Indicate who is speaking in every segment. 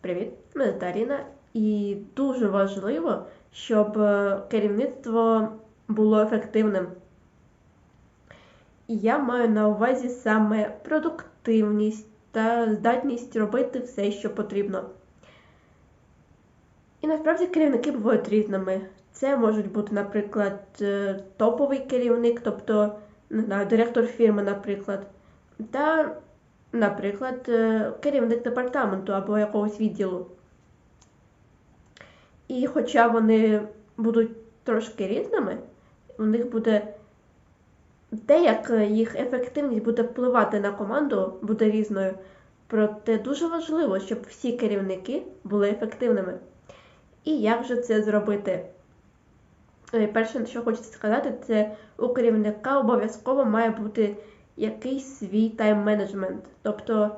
Speaker 1: Привіт, мене Таріна, і дуже важливо, щоб е, керівництво було ефективним. І я маю на увазі саме продуктивність та здатність робити все, що потрібно. І насправді керівники бувають різними. Це можуть бути, наприклад, е, топовий керівник, тобто не знаю, директор фірми, наприклад, та наприклад, е, керівник департаменту або якогось відділу. І хоча вони будуть трошки різними, у них буде те, як їх ефективність буде впливати на команду, буде різною. Проте дуже важливо, щоб всі керівники були ефективними. І як же це зробити? Е, перше, що хочеться сказати, це у керівника обов'язково має бути якийсь свій тайм-менеджмент. Тобто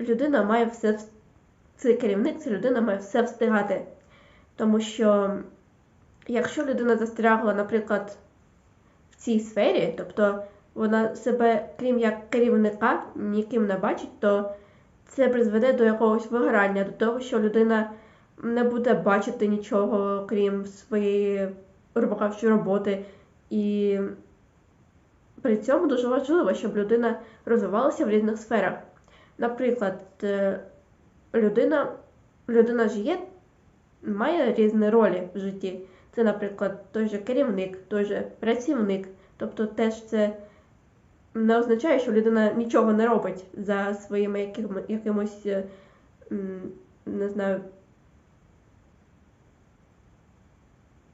Speaker 1: людина має все, цей керівник, ця людина має все встигати. Тому що, якщо людина застрягла, наприклад, в цій сфері, тобто вона себе, крім як керівника, ніким не бачить, то це призведе до якогось вигорання, до того, що людина не буде бачити нічого, крім своєї роботи. І при цьому дуже важливо, щоб людина розвивалася в різних сферах. Наприклад, е, людина людина ж є, має різні ролі в житті. Це, наприклад, той же керівник, той же працівник. Тобто теж це не означає, що людина нічого не робить за своїми якими, якимось, е, не знаю,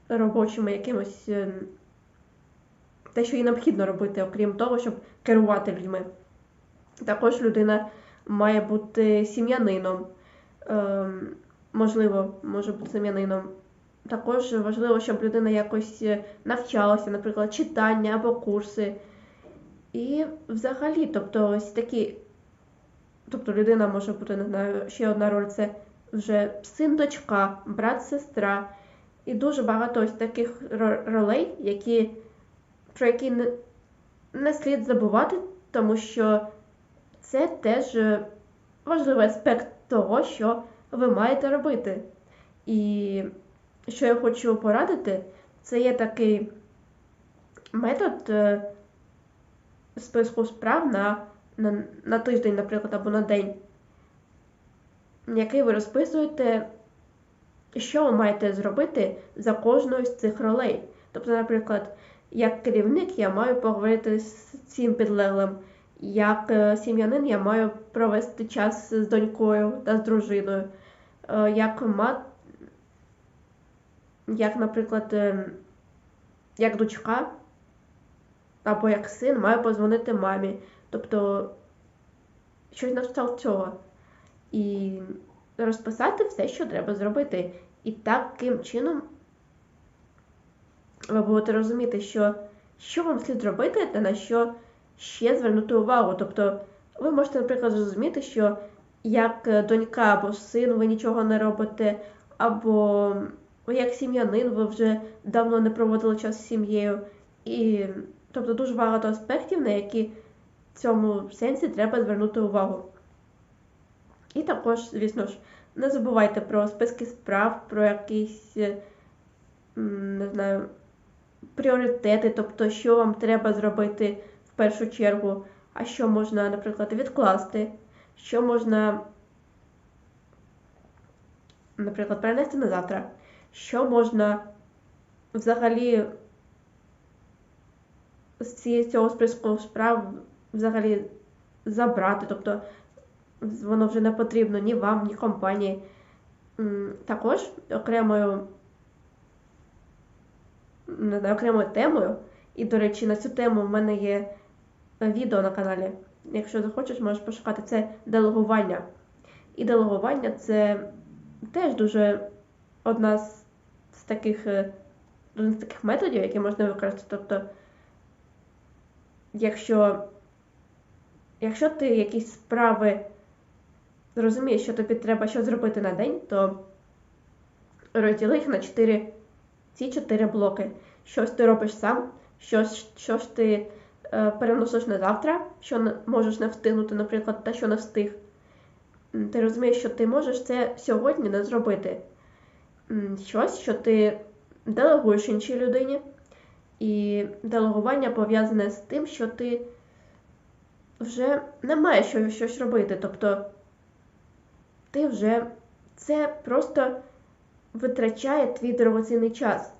Speaker 1: робочими якимось е, те, що їй необхідно робити, окрім того, щоб керувати людьми. Також людина має бути сім'янином, ем, можливо, може бути сім'янином. Також важливо, щоб людина якось навчалася, наприклад, читання або курси. І взагалі, тобто ось такі, тобто людина може бути, не знаю, ще одна роль це вже син, дочка, брат, сестра. І дуже багато ось таких ролей, які про які не, не слід забувати, тому що це теж е, важливий аспект того, що ви маєте робити. І що я хочу порадити, це є такий метод е, списку справ на, на, на тиждень, наприклад, або на день, який ви розписуєте, що ви маєте зробити за кожною з цих ролей. Тобто, наприклад, як керівник я маю поговорити з цим підлеглим. Як е, сім'янин я маю провести час з донькою та з дружиною. Е, як мат, як, наприклад, е, як дочка або як син маю позвонити мамі. Тобто щось на цього. І розписати все, що треба зробити. І таким чином ви будете розуміти, що що вам слід робити та на що ще звернути увагу. Тобто ви можете, наприклад, зрозуміти, що як донька або син ви нічого не робите, або як сім'янин ви вже давно не проводили час з сім'єю. І тобто дуже багато аспектів, на які в цьому сенсі треба звернути увагу. І також, звісно ж, не забувайте про списки справ, про якісь, не знаю, пріоритети, тобто, що вам треба зробити в першу чергу, а що можна, наприклад, відкласти, що можна, наприклад, перенести на завтра, що можна взагалі з цього списку справ взагалі забрати, тобто воно вже не потрібно ні вам, ні компанії. Також окремою окремою темою. І, до речі, на цю тему в мене є відео на каналі. Якщо захочеш, можеш пошукати це делегування. І делегування це теж дуже одна з, таких е, один з таких методів, які можна використати. Тобто, якщо якщо ти якісь справи розумієш, що тобі треба що зробити на день, то розділи їх на чотири ці чотири блоки. Щось ти робиш сам, щось що ж ти е, переносиш на завтра, що можеш не встигнути, наприклад, те, що не встиг. ти розумієш, що ти можеш це сьогодні не зробити. Щось, що ти делегуєш іншій людині. І делегування пов'язане з тим, що ти вже не маєш щось робити. Тобто ти вже це просто витрачає твій дорогоцінний час.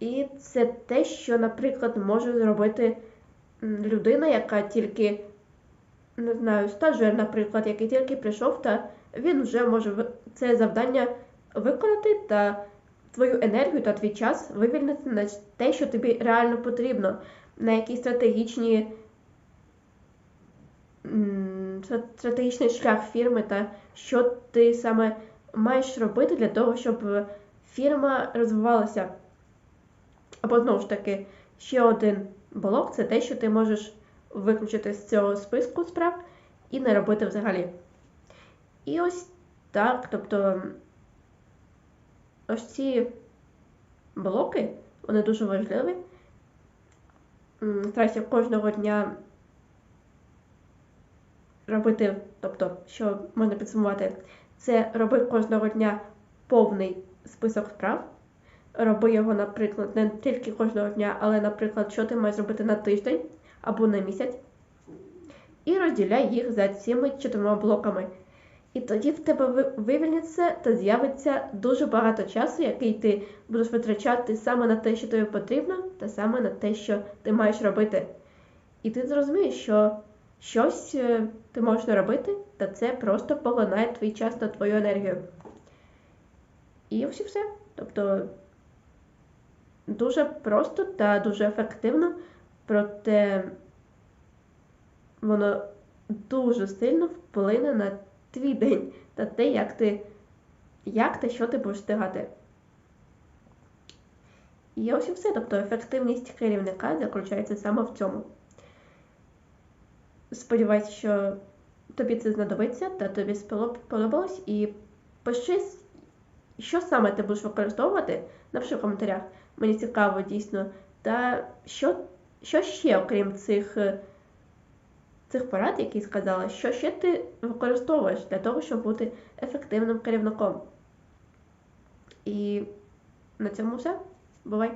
Speaker 1: І це те, що, наприклад, може зробити людина, яка тільки, не знаю, стажер, наприклад, який тільки прийшов, та він вже може це завдання виконати та твою енергію та твій час вивільнити на те, що тобі реально потрібно, на якісь стратегічні стратегічний шлях фірми та що ти саме маєш робити для того, щоб е, фірма розвивалася. Або знову ж таки, ще один блок це те, що ти можеш виключити з цього списку справ і не робити взагалі. І ось так, тобто ось ці блоки, вони дуже важливі. Старайся кожного дня робити, тобто, що можна підсумувати, це роби кожного дня повний список справ. Роби його, наприклад, не тільки кожного дня, але, наприклад, що ти маєш зробити на тиждень або на місяць. І розділяй їх за цими чотирма блоками. І тоді в тебе вивільниться та з'явиться дуже багато часу, який ти будеш витрачати саме на те, що тобі потрібно, та саме на те, що ти маєш робити. І ти зрозумієш, що щось е, ти можеш не робити, та це просто поглинає твій час та твою енергію. І ось і все. Тобто дуже просто та дуже ефективно, проте воно дуже сильно вплине на твій день та те, як ти, як та що ти будеш встигати. І ось і все. Тобто ефективність керівника заключається саме в цьому. Сподіваюсь, що тобі це знадобиться та тобі сподобалось. І пиши, що саме ти будеш використовувати, напиши в коментарях. Мені цікаво дійсно. Та що, що ще, окрім цих, е, цих порад, які сказала, що ще ти використовуєш для того, щоб бути ефективним керівником. І на цьому все. Бувай!